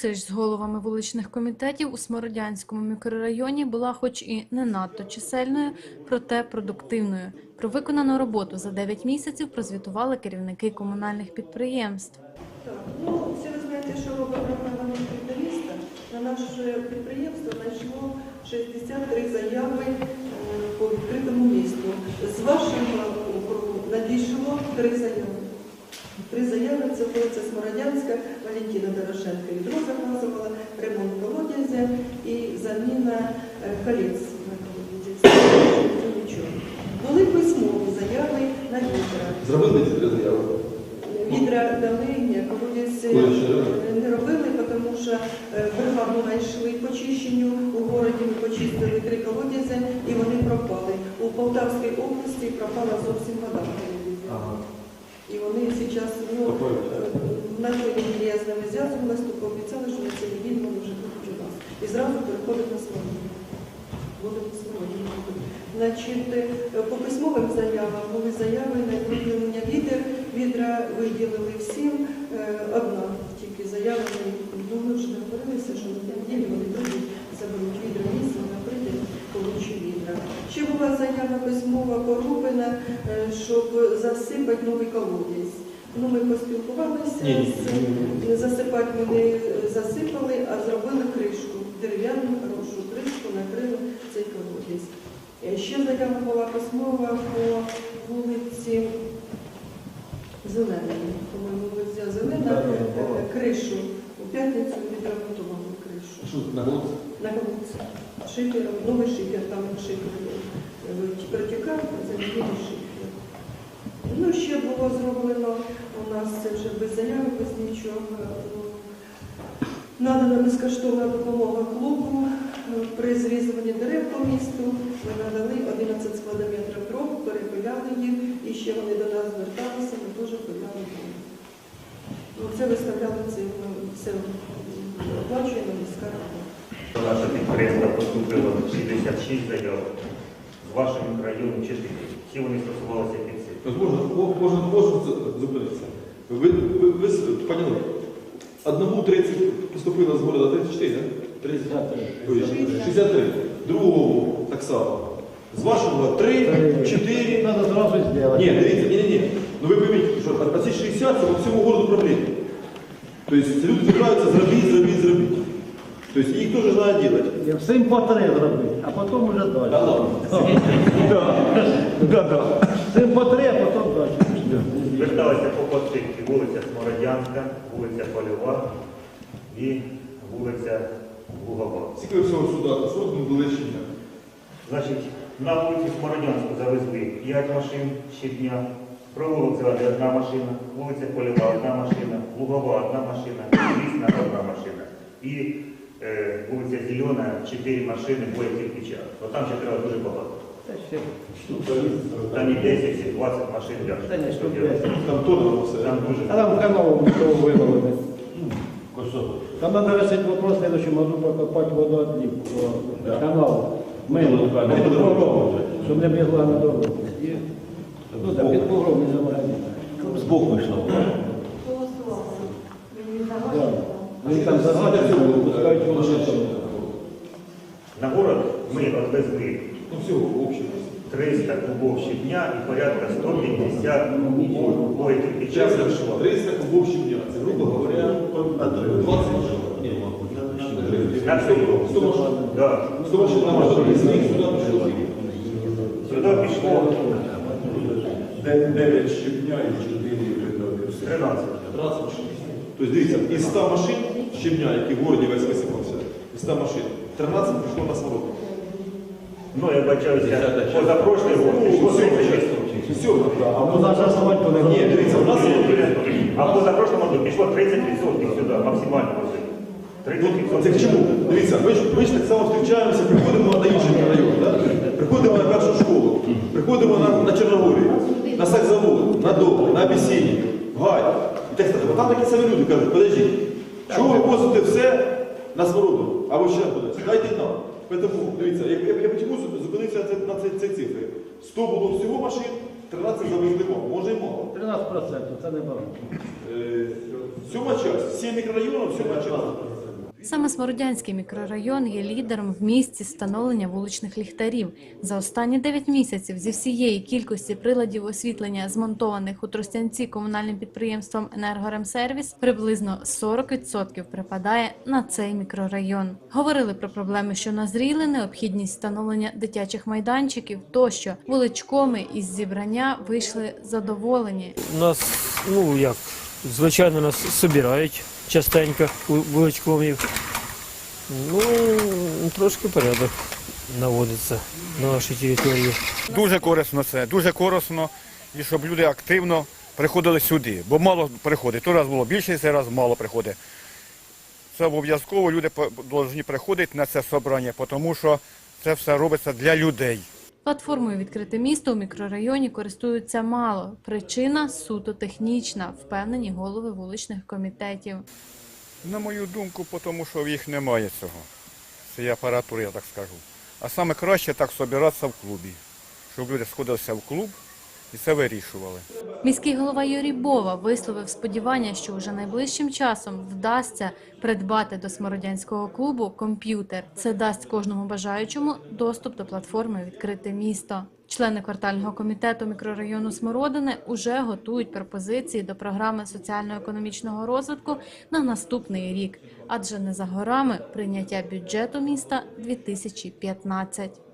Зустріч з головами вуличних комітетів у Смородянському мікрорайоні була хоч і не надто чисельною, проте продуктивною. Про виконану роботу за 9 місяців прозвітували керівники комунальних підприємств. Так, ну всі ви знаєте, що програма міста. На наше підприємство знайшло 63 заяви е, по відкритому місту. З вашого надійшло три заяви. Три заяви це вулиця Смородянська, Валентина Дорошенко відро заказувала, ремонт колодязя і заміна е, колець на колодязі. Були письмові заяви на вітра. Зробили ці три заяви? Відра дали, ні, колодязь е, не робили, тому що е, бригаду знайшли по чищенню у городі, ми почистили три колодязя і вони пропали. У Полтавській області пропала зовсім вода. Ага. І вони зараз, ну, е, на той неділі я з ними зв'язувалась, то пообіцяли, що на цій неділі вони вже будуть у нас. І зразу переходять на Смолодину. Будуть на Значить, е, по письмовим заявам були заяви на виділення відер. Відра виділили всім. Е, Одна тільки заява, ну ми вже договорилися, що на Ще була заява письмова Порубина, е, щоб засипати новий колодязь. Ну, ми поспілкувалися, Ні, ні, ні, ні. засипати е, засипали, а зробили кришку, дерев'яну хорошу кришку, накрили цей колодязь. Е, Ще заява була письмова по вулиці Зеленої. По-моєму, вулиця Зелена, е, кришу. У п'ятницю відремонтували. Що, на голос? На вулиці. Шифером, новий шифер, там шифер е, протікав, замінили шифер. Ну, ще було зроблено у нас це вже без заяви, без нічого. Надана безкоштовна допомога клубу е, при зрізуванні дерев по місту. Ми надали 11 складометрів дров, перепиляли їх, і ще вони до нас зверталися, ми теж пиляли дров. Ну, це виставляли це, ну, все оплачуємо міська поступило 66 заяв з вашого мікрорайону чи Всі вони стосувалися під Можна, можна, можна зупинитися. Ви, ви, ви поняли? Одному 30 поступило з города 34, так? 33. 63. Другому так само. З вашого 3, 4. Надо сразу сделать. Ні, дивіться, ні, ні, ні. Ну ви пойміть, що а ці 60 це по всьому городу проблеми. Тобто люди збираються зробити, зробіть, зробіть, зробіть. Тобто їх теж треба робити. Я всім по три зробити, а потім уже далі. Да ладно. Да, да. Всім по три, а потім далі. Зверталися по подшивці вулиця Смородянська, вулиця Польова і вулиця Лугова. Скільки всього сюди, ще дня. Значить, на вулиці Смородянську завезли 5 машин щодня, провулок Зелений одна машина, вулиця Польова одна машина, Лугова одна машина, Лісна одна машина. І вулиця Зелена 4 машини, двоє кирпича. От там ще треба дуже багато. Там і 10, 20 машин що. 10. Там все. Там дуже А там канал того вивели. Там надо решить вопрос в следующем году покопать водоотлив по каналу. Ми під щоб не бігла на дорогу. Ну так, під бугром і за магазин. Збоку йшло. Вони там загадують, випускають воду. На город ми відвезли Ну всього, в общем. 300 кубов щодня і порядка 150 кубов двоє кирпича. Час зайшло. 300 кубов щодня. Це, грубо говоря, 20 На. 100 машин. Да. 100 машин на машину. З сюди пішло. Сюди пішло 9 щодня і 4 видати. 13. 13 машин. Тобто дивіться, із 100 машин щодня, які в городі весь висипався, із 100 машин, 13 пішло на смород. Ну, я бачаюся, позапрошлий пішло 36. Все, А у нас асфальту не Ні, дивіться, у нас А позапрошлому році пішло 30% сюди, максимально. 30%. Це к чому? Дивіться, ми ж, ми ж так само зустрічаємося, приходимо на інший район, да? приходимо на першу школу, приходимо на, на Чорногорію, на Сакзавод, на Дом, на Абісіні, в Гай. І так сказати, там такі самі люди кажуть, подождіть, чого ви возите все на Смороду, або ще будете? дайте нам. Тому, дивіться, я, я, я чому зупинився на ці, ці цифри. 100 було всього машин, 13 завезли вам, може і мало. 13% це не багато. Е, Сьома часть, 7 мікрорайонів, сьома часть. Саме Смородянський мікрорайон є лідером в місті встановлення вуличних ліхтарів. За останні 9 місяців зі всієї кількості приладів освітлення, змонтованих у Тростянці комунальним підприємством «Енергоремсервіс», приблизно 40% припадає на цей мікрорайон. Говорили про проблеми, що назріли, необхідність встановлення дитячих майданчиків тощо. Вуличкоми із зібрання вийшли задоволені. Нас, ну як, звичайно, нас собирають частенько у вуличковів. Ну, трошки порядок наводиться на нашій території. Дуже корисно це, дуже корисно, і щоб люди активно приходили сюди, бо мало приходить. Той раз було більше, цей раз мало приходить. Це обов'язково люди повинні приходити на це собрання, тому що це все робиться для людей. Платформою відкрите місто у мікрорайоні користуються мало. Причина суто технічна, впевнені голови вуличних комітетів. На мою думку, тому що в їх немає цього. Цієї апаратури, я так скажу. А саме краще так собиратися в клубі, щоб люди сходилися в клуб і це вирішували. Міський голова Юрій Бова висловив сподівання, що уже найближчим часом вдасться придбати до Смородянського клубу комп'ютер. Це дасть кожному бажаючому доступ до платформи відкрите місто. Члени квартального комітету мікрорайону Смородини уже готують пропозиції до програми соціально-економічного розвитку на наступний рік, адже не за горами прийняття бюджету міста 2015.